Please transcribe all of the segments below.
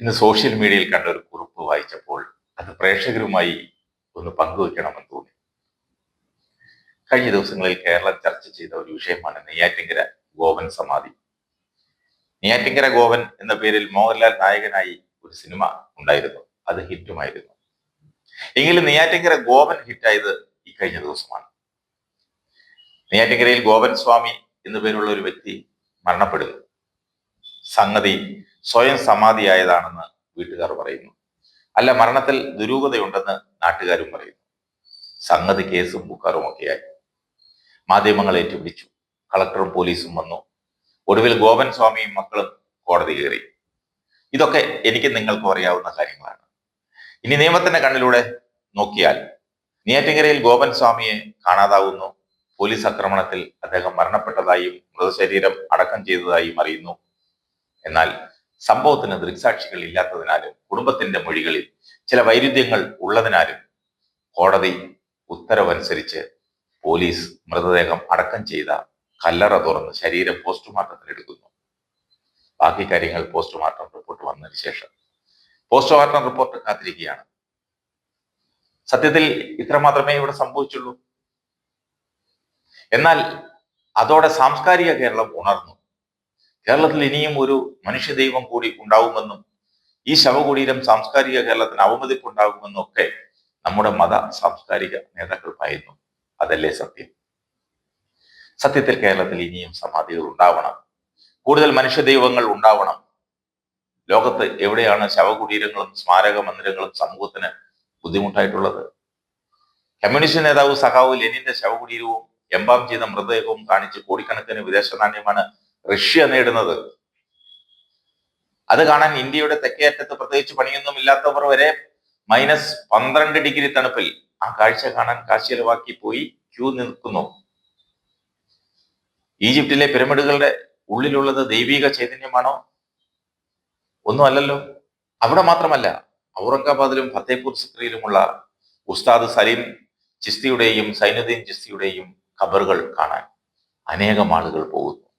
ഇന്ന് സോഷ്യൽ മീഡിയയിൽ കണ്ട ഒരു കുറിപ്പ് വായിച്ചപ്പോൾ അത് പ്രേക്ഷകരുമായി ഒന്ന് പങ്കുവെക്കണമെന്ന് തോന്നി. കഴിഞ്ഞ ദിവസങ്ങളിൽ കേരളം ചർച്ച ചെയ്ത ഒരു വിഷയമാണ് നെയ്യാറ്റിങ്കര ഗോവൻ സമാധി. നെയ്യാറ്റിങ്കര ഗോവൻ എന്ന പേരിൽ മോഹൻലാൽ നായകനായി ഒരു സിനിമ ഉണ്ടായിരുന്നു. അത് ഹിറ്റുമായിരുന്നു. എങ്കിലും നെയ്യാറ്റിങ്കര ഗോവൻ ഹിറ്റായത് ഈ കഴിഞ്ഞ ദിവസമാണ്. നെയ്യാറ്റിങ്കരയിൽ ഗോവൻ സ്വാമി എന്നു പേരുള്ള ഒരു വ്യക്തി മരണപ്പെടുന്നു. സംഗതി സ്വയം സമാധിയായതാണെന്ന് വീട്ടുകാർ പറയുന്നു. അല്ല മരണത്തിൽ ദുരൂഹതയുണ്ടെന്ന് നാട്ടുകാരും പറയുന്നു. സംഗതി കേസും ബുക്കാറും ഒക്കെയായി. മാധ്യമങ്ങൾ ഏറ്റുപിടിച്ചു. കളക്ടറും പോലീസും വന്നു. ഒടുവിൽ ഗോപൻ സ്വാമിയും മക്കളും കോടതി കയറി. ഇതൊക്കെ എനിക്ക് നിങ്ങൾക്കും അറിയാവുന്ന കാര്യങ്ങളാണ്. ഇനി നിയമത്തിന്റെ കണ്ണിലൂടെ നോക്കിയാൽ നെയ്യാറ്റിങ്കരയിൽ ഗോപൻ സ്വാമിയെ കാണാതാവുന്നു. പോലീസ് ആക്രമണത്തിൽ അദ്ദേഹം മരണപ്പെട്ടതായും മൃതശരീരം അടക്കം ചെയ്തതായും അറിയുന്നു. എന്നാൽ സംഭവത്തിന് ദൃക്സാക്ഷികൾ ഇല്ലാത്തതിനാലും കുടുംബത്തിന്റെ മൊഴികളിൽ ചില വൈരുദ്ധ്യങ്ങൾ ഉള്ളതിനാലും കോടതി ഉത്തരവനുസരിച്ച് പോലീസ് മൃതദേഹം അടക്കം ചെയ്ത കല്ലറ തുറന്ന് ശരീരം പോസ്റ്റ്മോർട്ടത്തിൽ എടുക്കുന്നു. ബാക്കി കാര്യങ്ങൾ പോസ്റ്റ്മോർട്ടം റിപ്പോർട്ട് വന്നതിന് ശേഷം. പോസ്റ്റ്മോർട്ടം റിപ്പോർട്ട് കാത്തിരിക്കുകയാണ്. സത്യത്തിൽ ഇത്ര മാത്രമേ ഇവിടെ സംഭവിച്ചുള്ളൂ. എന്നാൽ അതോടെ സാംസ്കാരിക കേരളം ഉണർന്നു. കേരളത്തിൽ ഇനിയും ഒരു മനുഷ്യദൈവം കൂടി ഉണ്ടാവുമെന്നും ഈ ശവകുടീരം സാംസ്കാരിക കേരളത്തിന് അവമതിപ്പുണ്ടാകുമെന്നും ഒക്കെ നമ്മുടെ മത സാംസ്കാരിക നേതാക്കൾ പറയുന്നു. അതല്ലേ സത്യം? സത്യത്തിൽ കേരളത്തിൽ ഇനിയും സമാധികൾ ഉണ്ടാവണം. കൂടുതൽ മനുഷ്യദൈവങ്ങൾ ഉണ്ടാവണം. ലോകത്ത് എവിടെയാണ് ശവകുടീരങ്ങളും സ്മാരക മന്ദിരങ്ങളും സമൂഹത്തിന് ബുദ്ധിമുട്ടായിട്ടുള്ളത്? കമ്മ്യൂണിസ്റ്റ് നേതാവ് സഖാവ് ലെനിന്റെ ശവകുടീരവും എംബാം ചെയ്ത മൃതദേഹവും കാണിച്ച് കോടിക്കണക്കിന് വിദേശ നാണ്യമാണ് റഷ്യ നേടുന്നത്. അത് കാണാൻ ഇന്ത്യയുടെ തെക്കേ അറ്റത്ത് പ്രത്യേകിച്ച് പണിയൊന്നും ഇല്ലാത്തവർ വരെ മൈനസ് പന്ത്രണ്ട് ഡിഗ്രി തണുപ്പിൽ ആ കാഴ്ച കാണാൻ കാശിലവാക്കി പോയി ക്യൂ നിൽക്കുന്നു. ഈജിപ്തിലെ പിരമിഡുകളുടെ ഉള്ളിലുള്ളത് ദൈവിക ചൈതന്യമാണോ? ഒന്നും അല്ലല്ലോ. അവിടെ മാത്രമല്ല ഔറംഗാബാദിലും ഫത്തേപൂർ സിക്രിയിലുമുള്ള ഉസ്താദ് സലീം ചിസ്തിയുടെയും സൈനുദ്ദീൻ ചിസ്തിയുടെയും ഖബറുകൾ കാണാൻ അനേകം ആളുകൾ പോകുന്നു.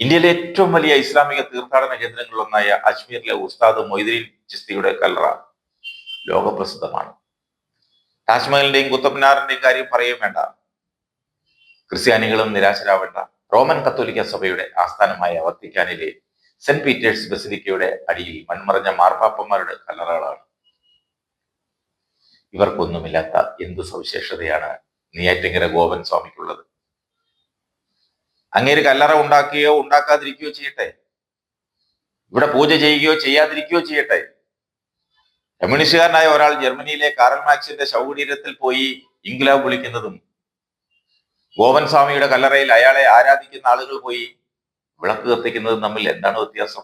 ഇന്ത്യയിലെ ഏറ്റവും വലിയ ഇസ്ലാമിക തീർത്ഥാടന കേന്ദ്രങ്ങളിലൊന്നായ അജ്മീറിലെ ഉസ്താദ് മൊയ്തീൻ ചിസ്തിയുടെ കല്ലറ ലോകപ്രസിദ്ധമാണ്. താജ്മഹലിന്റെയും കുത്തബ്നാറിന്റെയും കാര്യം പറയുകയും വേണ്ട. ക്രിസ്ത്യാനികളും നിരാശരാവേണ്ട. റോമൻ കത്തോലിക്ക സഭയുടെ ആസ്ഥാനമായ വത്തിക്കാനിലെ സെന്റ് പീറ്റേഴ്സ് ബസിലിക്കയുടെ അടിയിൽ മൺമറഞ്ഞ മാർപ്പാപ്പന്മാരുടെ കല്ലറകളാണ്. ഇവർക്കൊന്നുമില്ലാത്ത എന്ത് സവിശേഷതയാണ് നെയ്യാറ്റിങ്കര ഗോപൻ സ്വാമിക്കുള്ളത്? അങ്ങേര് കല്ലറ ഉണ്ടാക്കുകയോ ഉണ്ടാക്കാതിരിക്കുകയോ ചെയ്യട്ടെ. ഇവിടെ പൂജ ചെയ്യുകയോ ചെയ്യാതിരിക്കുകയോ ചെയ്യട്ടെ. കമ്മ്യൂണിസ്റ്റുകാരനായ ഒരാൾ ജർമ്മനിയിലെ കാറൽ മാക്സിന്റെ ശവകുടീരത്തിൽ പോയി ഇംഗ്ലാവ് വിളിക്കുന്നതും ഗോപൻ സ്വാമിയുടെ കല്ലറയിൽ അയാളെ ആരാധിക്കുന്ന ആളുകൾ പോയി വിളക്ക് കത്തിക്കുന്നതും തമ്മിൽ എന്താണ് വ്യത്യാസം?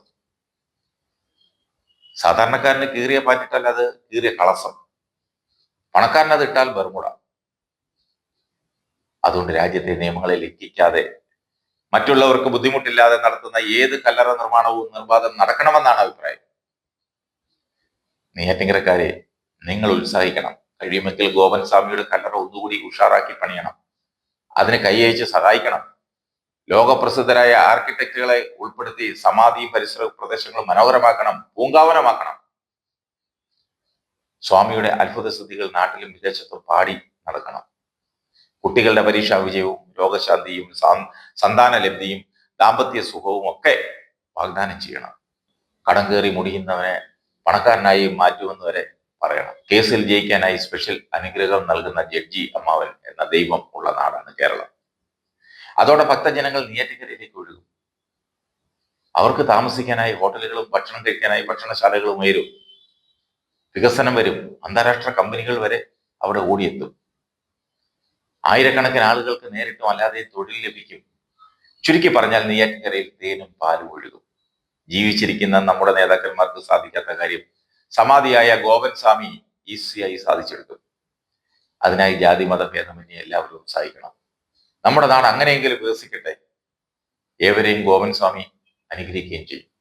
സാധാരണക്കാരന് കീറിയ പാറ്റിട്ടാൽ അത് കീറിയ കളസം. പണക്കാരനത് ഇട്ടാൽ ബർമുട അതുകൊണ്ട് രാജ്യത്തെ നിയമങ്ങളെ ലംഘിക്കാതെ മറ്റുള്ളവർക്ക് ബുദ്ധിമുട്ടില്ലാതെ നടത്തുന്ന ഏത് കല്ലറ നിർമ്മാണവും നിർബാധം നടക്കണമെന്നാണ് അഭിപ്രായം. നെയ്യാറ്റിങ്കരക്കാരെ നിങ്ങൾ ഉത്സാഹിക്കണം. കഴിയുമെങ്കിൽ ഗോപൻ സ്വാമിയുടെ കല്ലറ ഒന്നുകൂടി ഉഷാറാക്കി പണിയണം. അതിന് കൈയച്ച് സഹായിക്കണം. ലോകപ്രസിദ്ധരായ ആർക്കിടെക്റ്റുകളെ ഉൾപ്പെടുത്തി സമാധിയും പരിസര പ്രദേശങ്ങളും മനോഹരമാക്കണം പൂങ്കാവനമാക്കണം. സ്വാമിയുടെ അത്ഭുത സ്ഥിതികൾ നാട്ടിലും വിദേശത്തും പാടി നടക്കണം. കുട്ടികളുടെ പരീക്ഷാ വിജയവും രോഗശാന്തിയും സന്താന ലബ്ധിയും ദാമ്പത്യ സുഖവും ഒക്കെ വാഗ്ദാനം ചെയ്യണം. കടം കയറി മുടിയുന്നവനെ പണക്കാരനായി മാറ്റുമെന്ന് വരെ പറയണം. കേസിൽ ജയിക്കാനായി സ്പെഷ്യൽ അനുഗ്രഹം നൽകുന്ന ജഡ്ജി അമ്മാവൻ എന്ന ദൈവം ഉള്ള നാടാണ് കേരളം. അതോടെ ഭക്തജനങ്ങൾ നെയ്യാറ്റിക്കരയിലേക്ക് ഒഴുകും. അവർക്ക് താമസിക്കാനായി ഹോട്ടലുകളും ഭക്ഷണം കഴിക്കാനായി ഭക്ഷണശാലകളും ഉയരും. വികസനം വരും. അന്താരാഷ്ട്ര കമ്പനികൾ വരെ അവിടെ ഓടിയെത്തും. ആയിരക്കണക്കിന് ആളുകൾക്ക് നേരിട്ടും അല്ലാതെ തൊഴിൽ ലഭിക്കും. ചുരുക്കി പറഞ്ഞാൽ നെയ്യാറ്റിൻകരയിൽ തേനും പാലും ഒഴുകും. ജീവിച്ചിരിക്കുന്ന നമ്മുടെ നേതാക്കന്മാർക്ക് സാധിക്കാത്ത കാര്യം സമാധിയായ ഗോപൻ സ്വാമി ഈസിയായി സാധിച്ചെടുക്കും. അതിനായി ജാതി മത ഭേദമന്യേ എല്ലാവരും ഉത്സാഹിക്കണം നമ്മുടെ നാട് അങ്ങനെയെങ്കിലും വികസിക്കട്ടെ. ഏവരെയും ഗോപൻ സ്വാമി അനുഗ്രഹിക്കുകയും ചെയ്യും.